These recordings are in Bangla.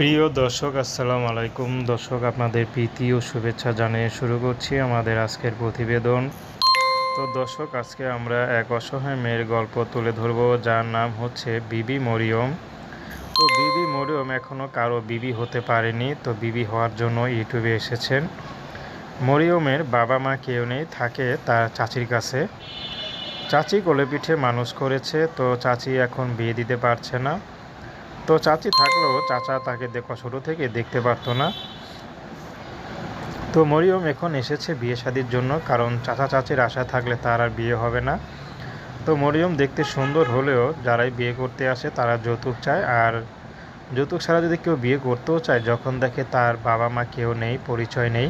প্রিয় দর্শক, আসসালামু আলাইকুম। দর্শক, আপনাদের প্রীতি ও শুভেচ্ছা জানিয়ে শুরু করছি আমাদের আজকের প্রতিবেদন। তো দর্শক, আজকে আমরা এক অসহায় মেয়ের গল্প তুলে ধরব, যার নাম হচ্ছে বিবি মরিয়ম। তো বিবি মরিয়ম এখনও কারও বিবি হতে পারেনি, তো বিবি হওয়ার জন্য ইউটিউবে এসেছেন। মরিয়মের বাবা মা কেউ নেই, থাকে তার চাচির কাছে। চাচি কোলে পিঠে মানুষ করেছে, তো চাচি এখন বিয়ে দিতে পারছে না। তো চাচি থাকলেও চাচা তাকে দেখা ছোটো থেকে দেখতে পারতো না। তো মরিয়ম এখন এসেছে বিয়ে শাদির জন্য, কারণ চাচা চাচির আশা থাকলে তার আর বিয়ে হবে না। তো মরিয়ম দেখতে সুন্দর হলেও যারাই বিয়ে করতে আসে তারা যৌতুক চায়, আর যৌতুক ছাড়া যদি কেউ বিয়ে করতেও চায়, যখন দেখে তার বাবা মা কেউ নেই, পরিচয় নেই,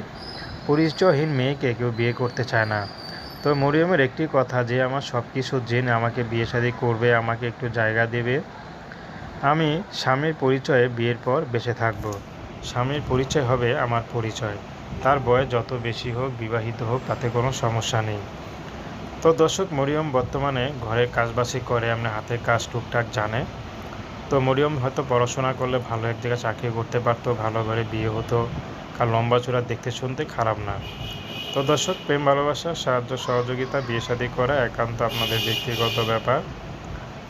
পরিচয়হীন মেয়েকে কেউ বিয়ে করতে চায় না। তো মরিয়মের একটি কথা, যে আমার সব কিছু জেনে আমাকে বিয়ে শাদি করবে, আমাকে একটু জায়গা দেবে আমি স্বামীর পরিচয়ে বিয়ের পর বেঁচে থাকব। স্বামীর পরিচয় হবে আমার পরিচয়। তার বয়স যত বেশি হোক, বিবাহিত হোক, তাতে কোনো সমস্যা নেই। তো দর্শক, মরিয়ম বর্তমানে ঘরের কাজবাসি করে, এমনি হাতের কাজ টুকটাক জানে। তো মরিয়ম হয়তো পড়াশোনা করলে ভালো, এক জায়গায় চাকরি করতে পারতো, ভালো ঘরে বিয়ে হতো। কার লম্বা চূড়া দেখতে শুনতে খারাপ না। তো দর্শক, প্রেম, ভালোবাসা, সাহায্য, সহযোগিতা, বিয়ে শাদী করা একান্ত আপনাদের ব্যক্তিগত ব্যাপার।